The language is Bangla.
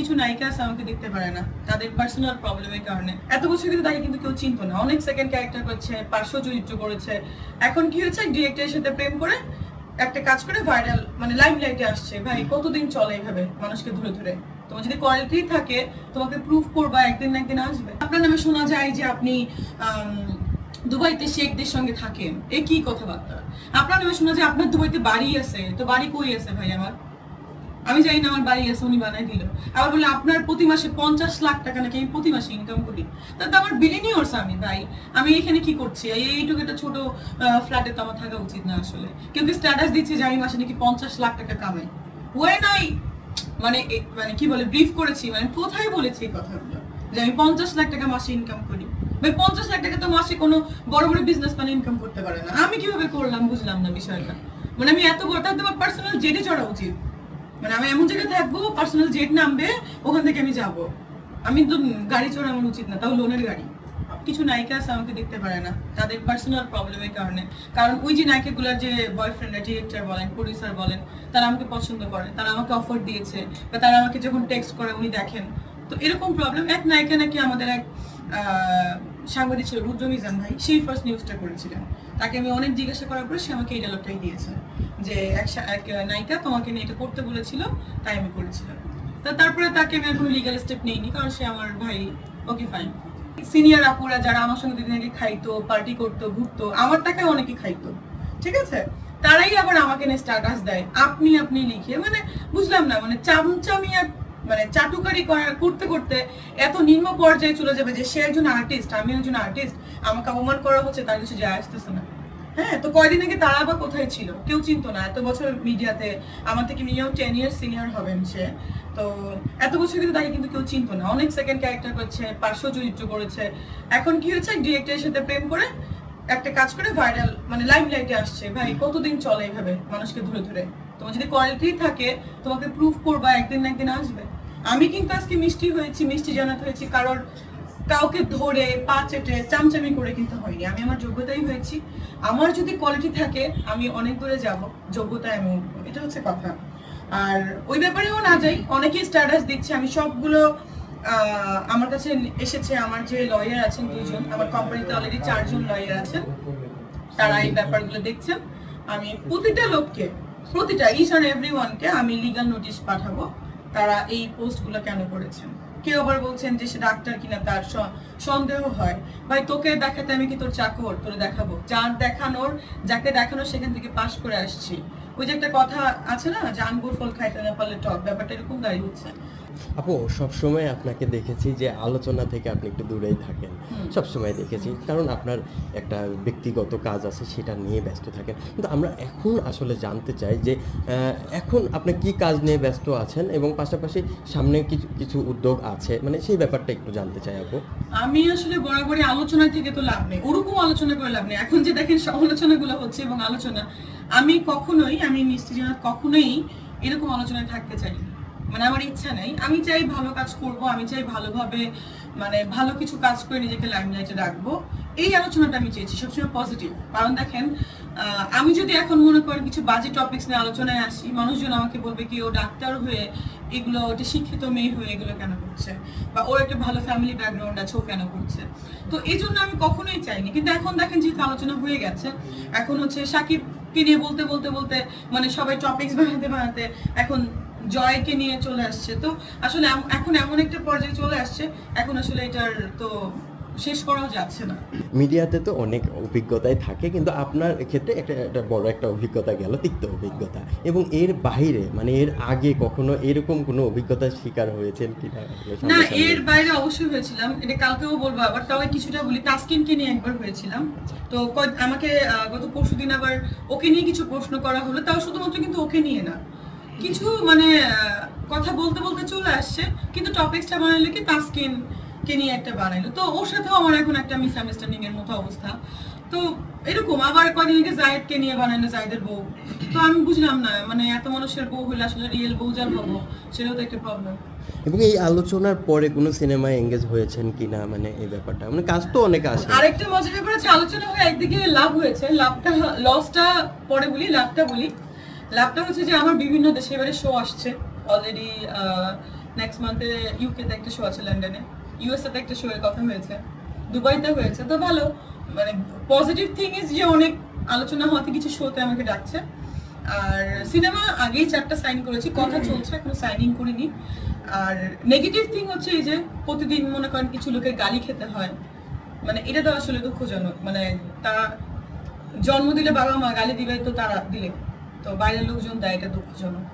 কিছু নায়িকা আছে, আমাকে দেখতে পারে না। তাদের পার্সোনাল প্রবলেমের কারণে। এত বছর কিন্তু তাকে কিন্তু কেউ চিনতো না। অনেক সেকেন্ড ক্যারেক্টার করছে, পার্শ্ব চরিত্র করেছে। এখন কি হচ্ছে ডিরেক্টরের সাথে প্রেম করে একটা কাজ করে ভাইরাল মানে লাইভ লাইটে আসছে। ভাই, কতদিন চলে এইভাবে মানুষকে ধরে ধরে? তোমার যদি কোয়ালিটি থাকে, তোমাকে প্রুফ করবা, একদিন না একদিন আসবে। আপনার নামে শোনা যায় যে আপনি দুবাইতে শেখদের সঙ্গে থাকেন। এ কি কথাবার্তা? আপনার নামে শোনা যায়, আপনার দুবাইতে বাড়ি আছে। তো বাড়ি কই আছে ভাই আমার? আমি জানি না আমার বাড়ি আছে উনি বানাই দিল। আবার বলে আপনার প্রতি মাসে পঞ্চাশ লাখ টাকা নাকি আমি প্রতি মাসে ইনকাম করি? তাতে আমার বিলিনিয়র্স আমি, ভাই। আমি এখানে কি করছি? এইটুকু একটা ছোট ফ্ল্যাটে তো আমার থাকা উচিত না আসলে। কেউ কি স্ট্যাটাস দিচ্ছে যে আমি মাসে নাকি পঞ্চাশ লাখ টাকা কামাই? ওয়ে নাই মানে মানে কি বলে ব্রিফ করেছি। মানে কোথায় বলেছি এই কথাগুলো? যে আমি পঞ্চাশ লাখ টাকা মাসে ইনকাম করি। ভাই, পঞ্চাশ লাখ টাকা তো মাসে কোনো বড় বড় বিজনেস ম্যান ইনকাম করতে পারে না। আমি কীভাবে করলাম বুঝলাম না বিষয়টা। মানে আমি এত বড় তোমার পার্সোনাল জেটে চড়া উচিত। মানে আমি এমন জায়গায় থাকব পার্সোনাল জেট নামবে, ওখান থেকে আমি যাব। আমি তো গাড়ি চড়া আমার উচিত না, তাও লোনের গাড়ি। কিছু নায়িকা আছে আমাকে দেখতে পারে না, তাদের পার্সোনাল প্রবলেমের কারণে। কারণ ওই যে নায়িকাগুলোর যে বয়ফ্রেন্ড ডিরেক্টর বলেন প্রডিউসার বলেন, তারা আমাকে পছন্দ করে, তারা আমাকে অফার দিয়েছে, বা তারা আমাকে যখন টেক্সট করে উনি দেখেন। তো এরকম প্রবলেম এক নায়িকা নাকি আমাদের এক সাংবাদিক ছিল রুদ্র মিজান ভাই সেই ফার্স্ট নিউজটা করেছিলেন। তাকে আমি অনেক জিজ্ঞাসা করার পরে সে আমাকে এই ডায়লগটাই দিয়েছে, যে এক এক নায়িকা তোমাকে নিয়ে এটা করতে বলেছিল, তাই আমি করেছিলাম। তা তারপরে তাকে আমি এখন লিগাল স্টেপ নেইনি, কারণ সে আমার ভাই ওকে ফাইন সিনিয়র আপুরা যারা আমার সঙ্গে দিদিন আগে খাইতো পার্টি করতো, ঘুরতো, আমার টাকায় অনেকে খাইতো, ঠিক আছে? তারাই আবার আমাকে নিয়ে স্ট্যাটাস দেয়। আপনি আপনি লিখে মানে বুঝলাম না মানে চামচামিয়া মানে চাটুকারি করা- করতে করতে এত নিম্ন পর্যায়ে চলে যাবে যে সে একজন আর্টিস্ট আমি একজন আর্টিস্ট আমাকে অপমান করা হচ্ছে, তার কিছু যায় আসতেছে না। হ্যাঁ তো কয়দিন আগে তারা আবার কোথায় ছিল? কেউ চিনতো না। এত বছর মিডিয়াতে আমার থেকে মিনিমাম টেন ইয়ার সিনিয়র হবেন সে। তো এত বছর কিন্তু তাকে কিন্তু কেউ চিনতো না। অনেক সেকেন্ড ক্যারেক্টার করছে, পার্শ্ব চরিত্র করেছে। এখন কি হচ্ছে ডিরেক্টরের সাথে প্রেম করে একটা কাজ করে ভাইরাল মানে লাইভ লাইটে আসছে। ভাই, কতদিন চলে এইভাবে মানুষকে ধরে ধরে? তোমার যদি কোয়ালিটি থাকে, তোমাকে প্রুফ করবা, একদিন না একদিন আসবে। আমি কিন্তু আজকে মিষ্টি হয়েছি, মিষ্টি জানাতে হয়েছি, কারোর কাউকে ধরে, পা চেটে, চামচামি করে কিন্তু হয়নি। আমি আমার যোগ্যতাই হয়েছি। আমার যদি কোয়ালিটি থাকে, আমি অনেক দূরে যাব, যোগ্যতায় আমি এটা হচ্ছে কথা। আর ওই ব্যাপারেও না যাই, অনেকেই স্ট্যাটাস দিচ্ছে আমি সবগুলো আমার কাছে এসেছে। আমার যে লয়ার আছেন দুজন আমার কোম্পানিতে অলরেডি চারজন লয়ার আছেন। তারা এই ব্যাপারগুলো দেখছেন। আমি প্রতিটা লোককে প্রতিটা ইচ অ্যান্ড এভরি ওয়ানকে আমি লিগাল নোটিশ পাঠাবো তারা এই পোস্টগুলো কেন করেছেন। কেউ আবার বলছেন যে সে ডাক্তার কিনা তার সন্দেহ হয়। ভাই, তোকে দেখাতে আমি কি তোর চাকর? তোর দেখাবো। যার দেখানোর, যাকে দেখানোর সেখান থেকে পাশ করে আসছি। ওই যে একটা কথা আছে না, যে আঙ্গুর ফল খাইতে না পারলে টক, ব্যাপারটা এরকম দাঁড়িয়ে হচ্ছে। আপু সবসময় আপনাকে দেখেছি যে আলোচনা থেকে আপনি একটু দূরেই থাকেন। সবসময় দেখেছি। কারণ আপনার একটা ব্যক্তিগত কাজ আছে সেটা নিয়ে ব্যস্ত থাকেন। কিন্তু আমরা এখন আসলে জানতে চাই যে এখন আপনি কি কাজ নিয়ে ব্যস্ত আছেন এবং পাশাপাশি সামনে কিছু কিছু উদ্যোগ আছে? মানে সেই ব্যাপারটা একটু জানতে চাই আপু। আমি আসলে বরাবরই আলোচনা থেকে তো লাভ নেই। ওরকম আলোচনা করে লাভ নেই। এখন যে দেখেন সমালোচনাগুলো হচ্ছে এবং আলোচনা। আমি কখনোই আমি মিষ্টি জানাত কখনোই এরকম আলোচনায় থাকতে চাই না। মানে আমার ইচ্ছা নেই। আমি চাই ভালো কাজ করব, আমি চাই ভালোভাবে মানে ভালো কিছু কাজ করে নিজেকে লাইমলাইটে রাখব। এই আলোচনাটা আমি চেয়েছি, সবসময় পজিটিভ কারণ দেখেন আমি যদি এখন মনে করেন কিছু বাজে টপিকস নিয়ে আলোচনায় আসি, মানুষজন আমাকে বলবে কি, ও ডাক্তার হয়ে এগুলো ওটা শিক্ষিত মেয়ে হয়ে এগুলো কেন করছে? বা ওর একটা ভালো ফ্যামিলি ব্যাকগ্রাউন্ড আছে, ও কেন করছে? তো এই জন্য আমি কখনোই চাইনি। কিন্তু এখন দেখেন যেহেতু আলোচনা হয়ে গেছে, এখন হচ্ছে সাকিবকে নিয়ে বলতে বলতে বলতে মানে সবাই টপিকস বানাতে বানাতে, এখন জয়কে নিয়ে চলে আসছে। তো আসলে এখন এমন একটা পর্যায়ে চলে আসছে এখন আসলে এটার তো শেষ করাও যাচ্ছে না। মিডিয়াতে তো অনেক অভিজ্ঞতাই থাকে কিন্তু আপনার ক্ষেত্রে একটা একটা বড় একটা অভিজ্ঞতা গেল তিক্ত অভিজ্ঞতা। এবং এর বাইরে মানে এর আগে কখনো এরকম কোনো অভিজ্ঞতার শিকার হয়েছেন কিনা? না এর বাইরে অবশ্যই হয়েছিলাম। এটা কালকেও বলব আবার তবে কিছুটা বলি তাসকিনকে নিয়ে একবার হয়েছিলাম। তো আমাকে গত পরশুদিন আবার ওকে নিয়ে কিছু প্রশ্ন করা হলো তাও শুধুমাত্র কিন্তু ওকে নিয়ে না। কিছু মানে কথা বলতে বলতে চলে আসছে কিন্তু টপিকসটা বানাইলো কি তাসকিন কে নিয়ে একটা বানাইলো। তো ওর সাথেও আমার এখন একটা মিসআন্ডারস্ট্যান্ডিং এর মতো অবস্থা। তো এরকম আবার কদিন আগে জায়েদকে নিয়ে বানাইলো জায়েদের বউ। তো আমি বুঝলাম না মানে এত মানুষের বউ হইলে আসলে রিয়েল বউ যার হব সেটাও তো একটা প্রবলেম এবং এই আলোচনার পরে কোনো সিনেমায় এঙ্গেজ হয়েছেন কিনা মানে এই ব্যাপারটা? মানে কাজ তো অনেক আসে আরেকটা মজার ব্যাপার আছে আলোচনা হয়ে একদিকে লাভ হয়েছে লাভটা লসটা পরে বলি লাভটা বলি। লাভটা হচ্ছে যে আমার বিভিন্ন দেশে এবারে শো আসছে। অলরেডি নেক্সট মান্থে ইউকেতে একটা শো আছে লন্ডনে ইউএসএতে একটা শো এর কথা হয়েছে। দুবাইতে হয়েছে। তো ভালো মানে পজিটিভ থিং ইজ যে অনেক আলোচনা হওয়াতে কিছু শোতে আমাকে ডাকছে। আর সিনেমা আগেই চারটা সাইন করেছি। কথা চলছে, এখনও সাইনিং করিনি। আর নেগেটিভ থিং হচ্ছে এই যে প্রতিদিন মনে করেন কিছু লোকের গালি খেতে হয়। মানে এটা তো আসলে দুঃখজনক। মানে তারা জন্ম দিলে বাবা মা গালি দিবে তো তারা দিলে। তো বাইরের লোকজন দেয় এটা দুঃখজনক।